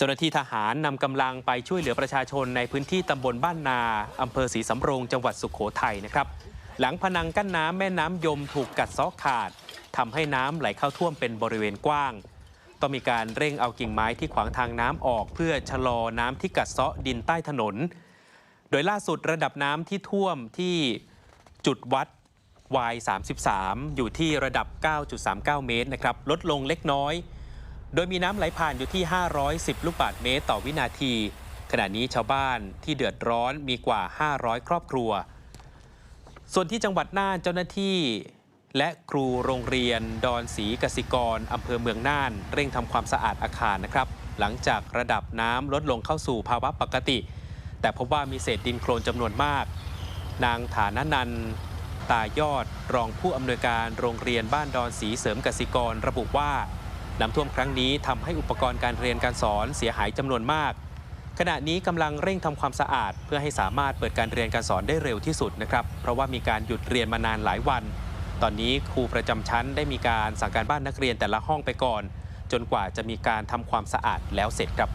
เจ้าหน้าที่ทหารนำกำลังไปช่วยเหลือประชาชนในพื้นที่ตำบลบ้านนาอำเภอศรีสำโรงจังหวัดสุขโขทัยนะครับ หลังพนังกั้นน้ำแม่น้ำยมถูกกัดเซาะขาดทำให้น้ำไหลเข้าท่วมเป็นบริเวณกว้าง ต้องมีการเร่งเอากิ่งไม้ที่ขวางทางน้ำออก เพื่อชะลอน้ำที่กัดเซาะดินใต้ถนน โดยล่าสุดระดับน้ำที่ท่วมที่จุดวัด Y33 อยู่ที่ระดับ 9.39 เมตรนะครับลดลงเล็กน้อย โดยมีน้ำไหลผ่านอยู่ที่ 510 ลูกบาศก์เมตรต่อวินาที ขณะนี้ชาวบ้านที่เดือดร้อนมีกว่า 500 ครอบครัว ส่วนที่จังหวัดน่านเจ้าหน้าที่ และครูโรงเรียน ดอนศรีกสิกรอำเภอเมืองน่าน เร่งทำความสะอาดอาคารนะครับ หลังจากระดับน้ำลดลงเข้าสู่ภาวะปกติ แต่พบว่ามีเศษดินโคลนจำนวนมาก นางฐานนันตายอดรองผู้อำนวยการโรงเรียนบ้านดอนศรีเสริมกสิกรระบุว่า น้ำท่วมครั้งนี้ทำให้อุปกรณ์การเรียนการสอนเสียหายจำนวนมาก ขณะนี้กำลังเร่งทำความสะอาด เพื่อให้สามารถเปิดการเรียนการสอนได้เร็วที่สุดนะครับ เพราะว่ามีการหยุดเรียนมานานหลายวัน ตอนนี้ครูประจำชั้นได้มีการสั่งการบ้านนักเรียนแต่ละห้องไปก่อน จนกว่าจะมีการทำความสะอาดแล้วเสร็จครับ